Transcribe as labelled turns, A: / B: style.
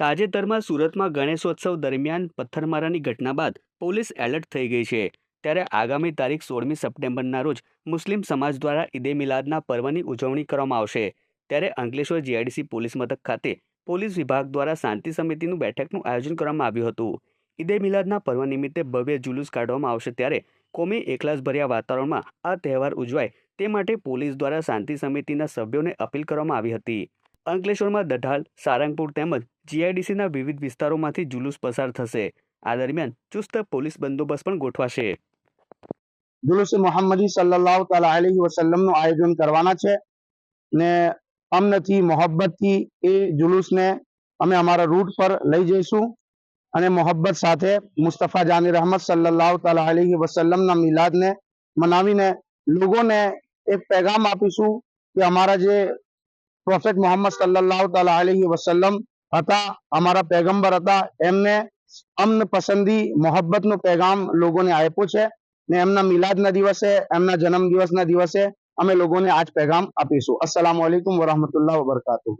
A: તાજેતરમાં સુરતમાં ગણેશોત્સવ દરમિયાન પથ્થરમારાની ઘટના બાદ પોલીસ એલર્ટ થઈ ગઈ છે. ત્યારે આગામી તારીખ સોળમી સપ્ટેમ્બરના રોજ મુસ્લિમ સમાજ દ્વારા ઈદે મિલાદના પર્વની ઉજવણી કરવામાં આવશે. ત્યારે અંકલેશ્વર જીઆઈડીસી પોલીસ મથક ખાતે પોલીસ વિભાગ દ્વારા શાંતિ સમિતિનું બેઠકનું આયોજન કરવામાં આવ્યું હતું. ઈદે મિલાદના પર્વ નિમિત્તે ભવ્ય જુલુસ કાઢવામાં આવશે ત્યારે કોમી એકલાસભર્યા વાતાવરણમાં આ તહેવાર ઉજવાય તે માટે પોલીસ દ્વારા શાંતિ સમિતિના સભ્યોને અપીલ કરવામાં આવી હતી. અંકલેશ્વરમાં દઢાલ, સારંગપુર તેમજ જીઆઈડીસીના વિવિધ વિસ્તારોમાંથી જુલુસ પસાર થશે. આ દરમિયાન ચુસ્ત પોલીસ બંદોબસ્ત પણ ગોઠવાશે.
B: જુલુસ મોહમ્મદી સલ્લાહ તાલા અલૈહિ વસલ્લમનું આયોજન કરવાના છે ને અમનથી, મોહબ્બતથી એ જુલુસને અમે અમારા રૂટ પર લઈ જઈશું અને મોહબ્બત સાથે મુસ્તફા જાની રહમત સલ્લાહ તાલા અલૈહિ વસલ્લમના મિલાદને મનાવીને લોકોને એક પેગામ આપીશું કે અમારા જે પ્રોફેટ મોહમ્મદ સલ્લાહ તાલા અલૈહિ વસલ્લમ હતા, અમારા પેગમ્બર હતા, એમને અમન પસંદી, મોહબ્બતનો પેગામ લોકોને આપ્યો છે ને એમના મિલાદના દિવસે, એમના જન્મ દિવસના દિવસે અમે લોકોને આજ પેગામ આપીશું. અસલામ વાલેકુમ વરહમતુલ્લાહ વબરકાતુહ.